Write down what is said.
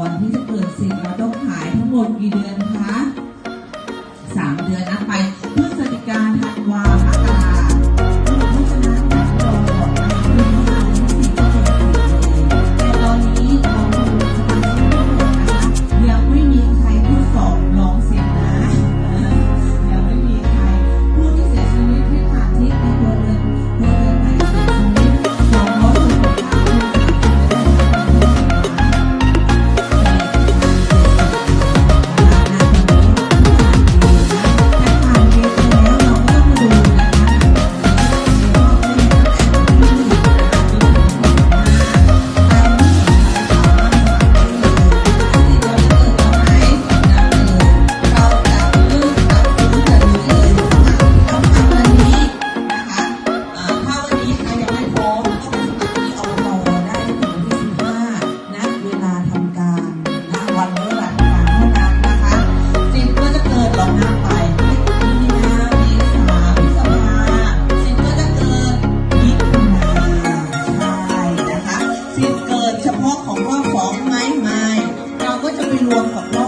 ก่อนที่จะเกิดสิ่งเราต้องขายทั้งหมดกี่เดือนคะสามเดือนนะไป ของไม้ไม้เราก็จะไปรวมกับน้อง